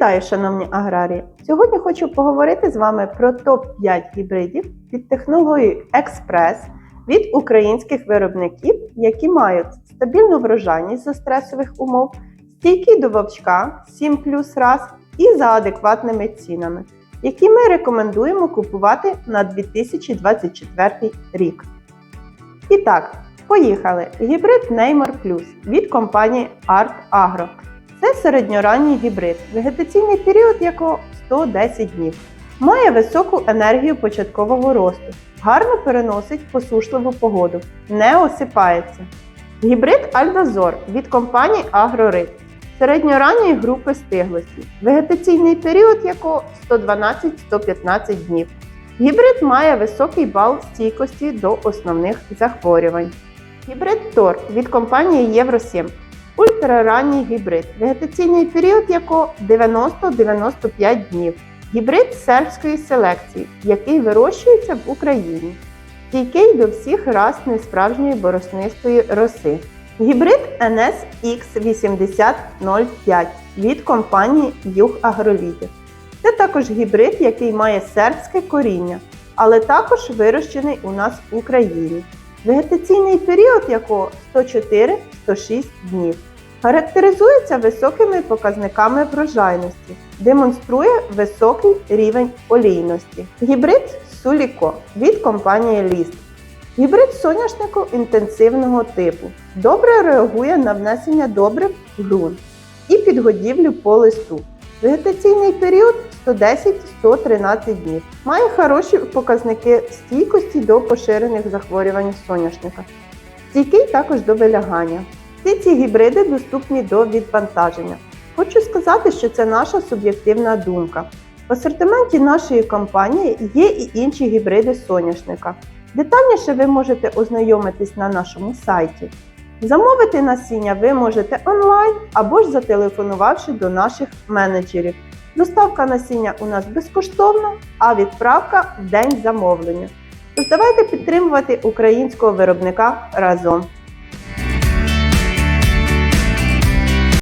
Вітаю, шановні аграрії! Сьогодні хочу поговорити з вами про топ-5 гібридів під технологією Експрес від українських виробників, які мають стабільну врожайність за стресових умов, стійкі до вовчка 7 плюс раз і за адекватними цінами, які ми рекомендуємо купувати на 2024 рік. І так, поїхали! Гібрид Neymar Plus від компанії Art Agro. Це середньоранній гібрид, вегетаційний період якого 110 днів. Має високу енергію початкового росту, гарно переносить посушливу погоду, не осипається. Гібрид Альдазор від компанії Агрорит середньоранньої групи стиглості, вегетаційний період якого 112-115 днів. Гібрид має високий бал стійкості до основних захворювань. Гібрид Тор від компанії Євросім ультраранній гібрид, вегетаційний період якого 90-95 днів. Гібрид сербської селекції, який вирощується в Україні, стійкий до всіх рас несправжньої бороснистої роси. Гібрид NSX8005 від компанії Юг Агролідер. Це також гібрид, який має сербське коріння, але також вирощений у нас в Україні. Вегетаційний період якого 104-106 днів. Характеризується високими показниками врожайності, демонструє високий рівень олійності. Гібрид Суліко від компанії Ліст. Гібрид соняшнику інтенсивного типу. Добре реагує на внесення добрив в ґрунт і підгодівлю по листу. Вегетаційний період 110-113 днів. Має хороші показники стійкості до поширених захворювань соняшника. Стійкий також до вилягання. Всі ці гібриди доступні до відвантаження. Хочу сказати, що це наша суб'єктивна думка. В асортименті нашої компанії є і інші гібриди соняшника. Детальніше ви можете ознайомитись на нашому сайті. Замовити насіння ви можете онлайн або ж зателефонувавши до наших менеджерів. Доставка насіння у нас безкоштовна, а відправка в день замовлення. Тож давайте підтримувати українського виробника разом.